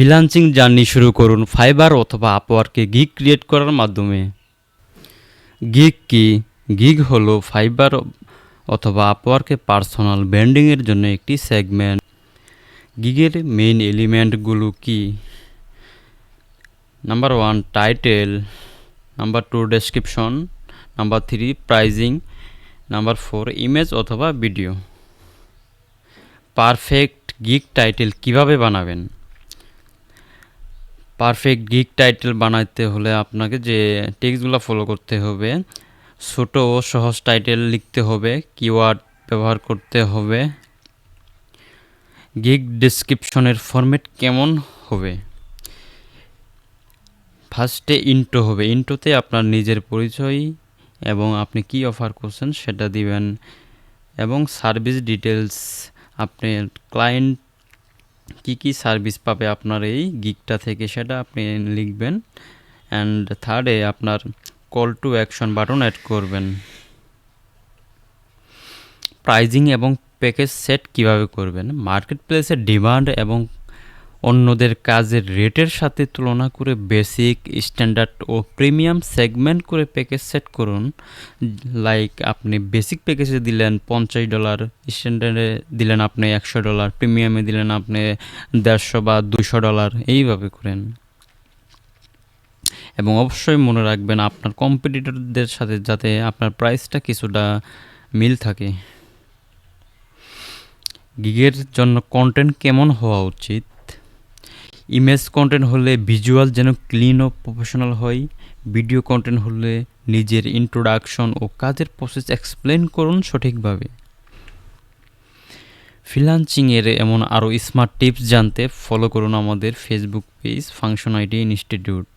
Freelancing journey শুরু করুন, fibre অথবা আপওয়ার্কে গিগ ক্রিয়েট করার মাধ্যমে। গিগ কি? গিগ হলো ফাইবার অথবা আপওয়ার্কে পার্সোনাল ব্র্যান্ডিংয়ের জন্য একটি সেগমেন্ট। গিগের মেইন এলিমেন্টগুলো কি? Number one, title. Number two, description. Number three, pricing. Number four, image অথবা ভিডিও। পারফেক্ট গিগ টাইটেল কীভাবে বানাবেন? পারফেক্ট গিগ টাইটেল বানাইতে হলে আপনাকে যে টেক্সটগুলো ফলো করতে হবে, ছোট ও সহজ টাইটেল লিখতে হবে কিওয়ার্ড ব্যবহার করতে হবে গিগ ডেসক্রিপশনের ফরম্যাট কেমন হবে? ফার্স্টে ইন্টো হবে ইন্টোতে আপনার নিজের পরিচয় এবং আপনি কি অফার করছেন সেটা দিবেন এবং সার্ভিস ডিটেলস আপনি ক্লায়েন্ট কি কি সার্ভিস পাবে আপনার এই গিকটা থেকে সেটা আপনি লিখবেন। অ্যান্ড থার্ডে আপনার call to action button add করবেন। প্রাইজিং এবং প্যাকেজ সেট কীভাবে করবেন? মার্কেট প্লেসের ডিমান্ড এবং অন্যদের কাজের রেটের সাথে তুলনা করে বেসিক, স্ট্যান্ডার্ড ও প্রিমিয়াম সেগমেন্ট করে প্যাকেজ সেট করুন। লাইক, আপনি বেসিক প্যাকেজে দিলেন পঞ্চাশ ডলার, স্ট্যান্ডার্ডে দিলেন আপনি একশো ডলার, প্রিমিয়ামে দিলেন আপনি দেড়শো বা দুশো ডলার, এইভাবে করেন। এবং অবশ্যই মনে রাখবেন আপনার কম্পিটিটরদের সাথে যাতে আপনার প্রাইসটা কিছুটা মিল থাকে। গিগের জন্য কন্টেন্ট কেমন হওয়া উচিত? ইমেজ কন্টেন্ট হলে ভিজুয়াল যেন ক্লিন ও প্রফেশনাল হয় ভিডিও কন্টেন্ট হলে নিজের ইন্ট্রোডাকশন ও কাজের প্রসেস এক্সপ্লেন করুন সঠিকভাবে। ফ্রিলান্সিংয়ের এমন আরও স্মার্ট টিপস জানতে ফলো করুন আমাদের Facebook page function ID institute